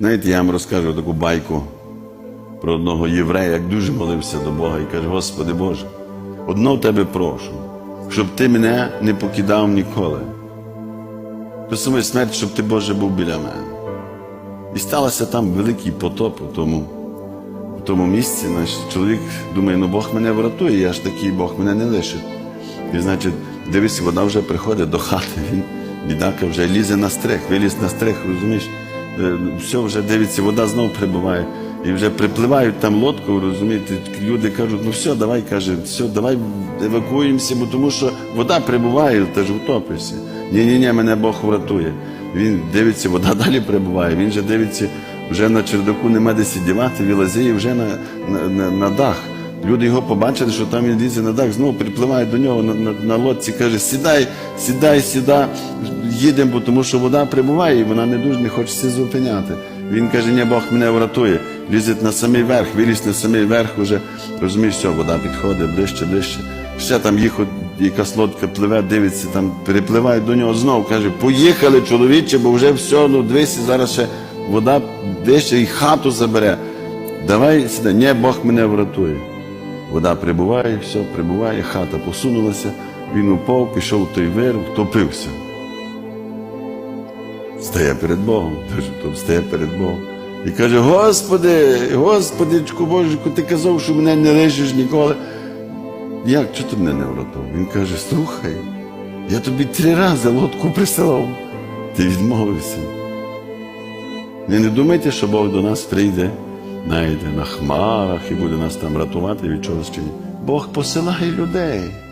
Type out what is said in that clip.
Знаєте, я вам розкажу таку байку про одного єврея, як дуже молився до Бога і каже: Господи Боже, одно в тебе прошу, щоб ти мене не покидав ніколи. До самої смерті, щоб ти Боже був біля мене. І сталося там великий потоп у тому, в тому місці. Наш чоловік думає, ну Бог мене врятує, я ж такий Бог мене не лишить. І значить, дивись, вода вже приходить до хати, він, бідака, вже лізе на стрих, виліз на стрих, розумієш? Е, Все вже дивиться, вода знов прибуває. І вже припливають там лодку, розумієте, люди кажуть, ну все, давай, каже, все, давай евакуємося, бо тому що вода прибуває, ти ж утопишся. Ні-ні-ні, мене Бог врятує. Він дивиться, вода далі прибуває, він же дивиться, вже на чердаку нема де сидівати, вилазіє вже на, на, на, на дах. Люди його побачили, що там він лізе на дах, знову припливають до нього на, на, на лодці, каже, сідай, сідай, сідай, їдемо, тому що вода прибуває, і вона не дуже не хочеться зупиняти. Він каже, ні, Бог мене врятує. Лізить на самий верх, виліз на самий верх, уже розумієш, все, вода підходить ближче, ближче. Ще там їх якась лодка пливе, дивиться, там перепливають до нього знову. Каже, поїхали, чоловіче, бо вже все, ну дивися, зараз ще вода ближче і хату забере. Давай сюди, ні, Бог мене врятує. Вода прибуває, все, прибуває, хата посунулася, він упав, пішов в той вир, втопився. Стає перед Богом, стає перед Богом. І каже: Господи, Господичку Божику, ти казав, що мене не лишиш ніколи. Як чого ти мене не врятував? Він каже: слухай, я тобі три рази лодку присилав, ти відмовився. Ви не думайте, що Бог до нас прийде, знаєте, на хмарах і буде нас там рятувати від чогось чи ні. Бог посилає людей.